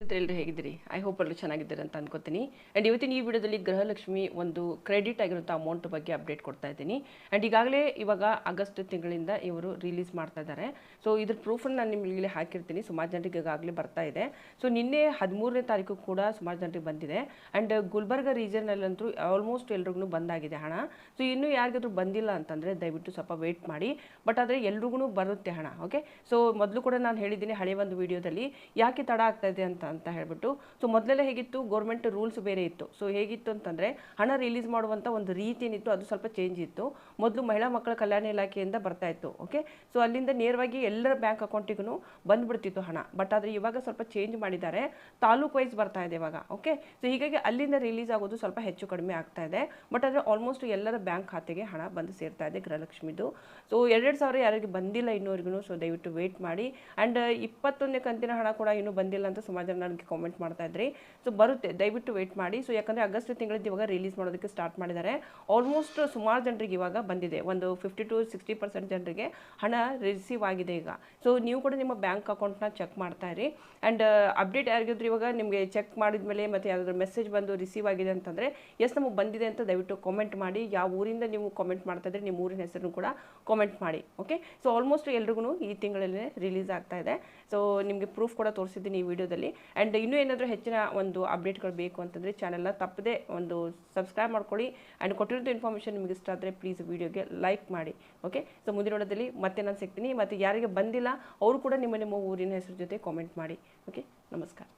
ಎಲ್ಲರೂ ಹೇಗಿದ್ದೀರಿ? I hope ಎಲ್ಲರೂ ಚೆನ್ನಾಗಿದ್ದೀರಿ ಅಂತ ಅನ್ಕೋತೀನಿ. ಆ್ಯಂಡ್ ಇವತ್ತಿನ ಈ ವಿಡಿಯೋದಲ್ಲಿ ಗೃಹಲಕ್ಷ್ಮಿ ಒಂದು ಕ್ರೆಡಿಟ್ ಆಗಿರುವಂಥ ಅಮೌಂಟ್ ಬಗ್ಗೆ ಅಪ್ಡೇಟ್ ಕೊಡ್ತಾ ಇದ್ದೀನಿ. ಆ್ಯಂಡ್ ಈಗಾಗಲೇ ಇವಾಗ ಆಗಸ್ಟ್ ತಿಂಗಳಿಂದ ಇವರು ರಿಲೀಸ್ ಮಾಡ್ತಾ ಇದ್ದಾರೆ. ಸೊ ಇದ್ರ ಪ್ರೂಫನ್ನು ನಾನು ನಿಮಗೆ ಹಾಕಿರ್ತೀನಿ. ಸುಮಾರು ಜನರಿಗೆ ಈಗಾಗಲೇ ಬರ್ತಾ ಇದೆ. ಸೊ ನಿನ್ನೆ ಹದಿಮೂರನೇ ತಾರೀಕು ಕೂಡ ಸುಮಾರು ಜನರಿಗೆ ಬಂದಿದೆ. ಆ್ಯಂಡ್ ಗುಲ್ಬರ್ಗ ರೀಜನಲ್ಲಂತೂ ಆಲ್ಮೋಸ್ಟ್ ಎಲ್ರಿಗೂ ಬಂದಾಗಿದೆ ಹಣ. ಸೊ ಇನ್ನೂ ಯಾರಿಗಾದ್ರೂ ಬಂದಿಲ್ಲ ಅಂತಂದರೆ ದಯವಿಟ್ಟು ಸ್ವಲ್ಪ ವೆಯ್ಟ್ ಮಾಡಿ. ಬಟ್ ಆದರೆ ಎಲ್ರಿಗೂ ಬರುತ್ತೆ ಹಣ ಓಕೆ ಸೊ ಮೊದಲು ಕೂಡ ನಾನು ಹೇಳಿದ್ದೀನಿ ಹಳೆಯ ಒಂದು ವಿಡಿಯೋದಲ್ಲಿ ಯಾಕೆ ತಡ ಆಗ್ತಾ ಇದೆ ಅಂತ. ಅಂತ ಹೇಳ್ಬಿಟ್ಟು ಸೊ ಮೊದಲೆಲ್ಲ ಹೇಗಿತ್ತು ಗೌರ್ಮೆಂಟ್ ರೂಲ್ಸ್ ಬೇರೆ ಇತ್ತು. ಸೊ ಹೇಗಿತ್ತು ಅಂತಂದರೆ, ಹಣ ರಿಲೀಸ್ ಮಾಡುವಂಥ ಒಂದು ರೀತಿ ಏನಿತ್ತು ಅದು ಸ್ವಲ್ಪ ಚೇಂಜ್ ಇತ್ತು. ಮೊದಲು ಮಹಿಳಾ ಮಕ್ಕಳ ಕಲ್ಯಾಣ ಇಲಾಖೆಯಿಂದ ಬರ್ತಾ ಇತ್ತು ಓಕೆ ಸೊ ಅಲ್ಲಿಂದ ನೇರವಾಗಿ ಎಲ್ಲರ ಬ್ಯಾಂಕ್ ಅಕೌಂಟಿಗೂ ಬಂದ್ಬಿಡ್ತಿತ್ತು ಹಣ. ಬಟ್ ಆದರೆ ಇವಾಗ ಸ್ವಲ್ಪ ಚೇಂಜ್ ಮಾಡಿದ್ದಾರೆ. ತಾಲೂಕು ವೈಸ್ ಬರ್ತಾ ಇದೆ ಇವಾಗ ಓಕೆ ಸೊ ಹೀಗಾಗಿ ಅಲ್ಲಿಂದ ರಿಲೀಸ್ ಆಗೋದು ಸ್ವಲ್ಪ ಹೆಚ್ಚು ಕಡಿಮೆ ಆಗ್ತಾ ಇದೆ. ಬಟ್ ಆದರೆ ಆಲ್ಮೋಸ್ಟ್ ಎಲ್ಲರ ಬ್ಯಾಂಕ್ ಖಾತೆಗೆ ಹಣ ಬಂದು ಸೇರ್ತಾ ಇದೆ ಗೃಹಲಕ್ಷ್ಮಿದು. ಸೊ ಎರಡೆರಡು ಸಾವಿರ ಯಾರಿಗೆ ಬಂದಿಲ್ಲ ಇನ್ನೂವರೆಗೂ ಸೊ ದಯವಿಟ್ಟು ವೇಟ್ ಮಾಡಿ. ಆ್ಯಂಡ್ ಇಪ್ಪತ್ತೊಂದನೇ ಕಂತಿನ ಹಣ ಕೂಡ ಇನ್ನೂ ಬಂದಿಲ್ಲ ಅಂತ ಸುಮಾರು ಜನ ನನಗೆ ಕಾಮೆಂಟ್ ಮಾಡ್ತಾ ಇದ್ರಿ. ಸೊ ಬರುತ್ತೆ. ದಯವಿಟ್ಟು ವೇಟ್ ಮಾಡಿ. ಸೊ ಯಾಕಂದರೆ ಆಗಸ್ಟ್ ತಿಂಗಳಿಂದ ಇವಾಗ ರಿಲೀಸ್ ಮಾಡೋದಕ್ಕೆ ಸ್ಟಾರ್ಟ್ ಮಾಡಿದ್ದಾರೆ. ಆಲ್ಮೋಸ್ಟ್ ಸುಮಾರು ಜನರಿಗೆ ಇವಾಗ ಬಂದಿದೆ. ಒಂದು ಫಿಫ್ಟಿ ಟು ಸಿಕ್ಸ್ಟಿ ಪರ್ಸೆಂಟ್ ಜನರಿಗೆ ಹಣ ರಿಸೀವ್ ಆಗಿದೆ ಈಗ. ಸೊ ನೀವು ಕೂಡ ನಿಮ್ಮ ಬ್ಯಾಂಕ್ ಅಕೌಂಟ್ನ ಚೆಕ್ ಮಾಡ್ತಾ ಇರಿ. ಆ್ಯಂಡ್ ಅಪ್ಡೇಟ್ ಯಾರಿಗಿದ್ರು ಇವಾಗ ನಿಮಗೆ ಚೆಕ್ ಮಾಡಿದ್ಮೇಲೆ ಮತ್ತು ಯಾವುದಾದ್ರು ಮೆಸೇಜ್ ಬಂದು ರಿಸೀವ್ ಆಗಿದೆ ಅಂತಂದರೆ ಎಸ್ ನಮಗೆ ಬಂದಿದೆ ಅಂತ ದಯವಿಟ್ಟು ಕಾಮೆಂಟ್ ಮಾಡಿ. ಯಾವ ಊರಿಂದ ನೀವು ಕಾಮೆಂಟ್ ಮಾಡ್ತಾ ಇದ್ರೆ, ನಿಮ್ಮ ಊರಿನ ಹೆಸರನ್ನು ಕೂಡ ಕಾಮೆಂಟ್ ಮಾಡಿ. ಓಕೆ ಸೊ ಆಲ್ಮೋಸ್ಟ್ ಎಲ್ರಿಗೂ ಈ ತಿಂಗಳಲ್ಲೇ ರಿಲೀಸ್ ಆಗ್ತಾ ಇದೆ. ಸೊ ನಿಮಗೆ ಪ್ರೂಫ್ ಕೂಡ ತೋರಿಸಿದ್ದೀನಿ ಈ ವಿಡಿಯೋದಲ್ಲಿ ಆ್ಯಂಡ್ ಇನ್ನೂ ಏನಾದರೂ ಹೆಚ್ಚಿನ ಒಂದು ಅಪ್ಡೇಟ್ಗಳು ಬೇಕು ಅಂತಂದರೆ ಚಾನೆಲ್ನ ತಪ್ಪದೇ ಒಂದು ಸಬ್ಸ್ಕ್ರೈಬ್ ಮಾಡ್ಕೊಳ್ಳಿ. ಆ್ಯಂಡ್ ಕೊಟ್ಟಿರೋದು ಇನ್ಫಾರ್ಮೇಷನ್ ನಿಮಗೆ ಇಷ್ಟ ಆದರೆ ಪ್ಲೀಸ್ ವೀಡಿಯೋಗೆ ಲೈಕ್ ಮಾಡಿ. ಓಕೆ ಸೊ ಮುಂದಿನ ನೋಡೋದಲ್ಲಿ ಮತ್ತೆ ನಾನು ಸಿಗ್ತೀನಿ. ಮತ್ತು ಯಾರಿಗೆ ಬಂದಿಲ್ಲ, ಅವರು ಕೂಡ ನಿಮ್ಮ ನಿಮ್ಮ ಊರಿನ ಹೆಸರು ಜೊತೆ ಕಾಮೆಂಟ್ ಮಾಡಿ. ಓಕೆ ನಮಸ್ಕಾರ.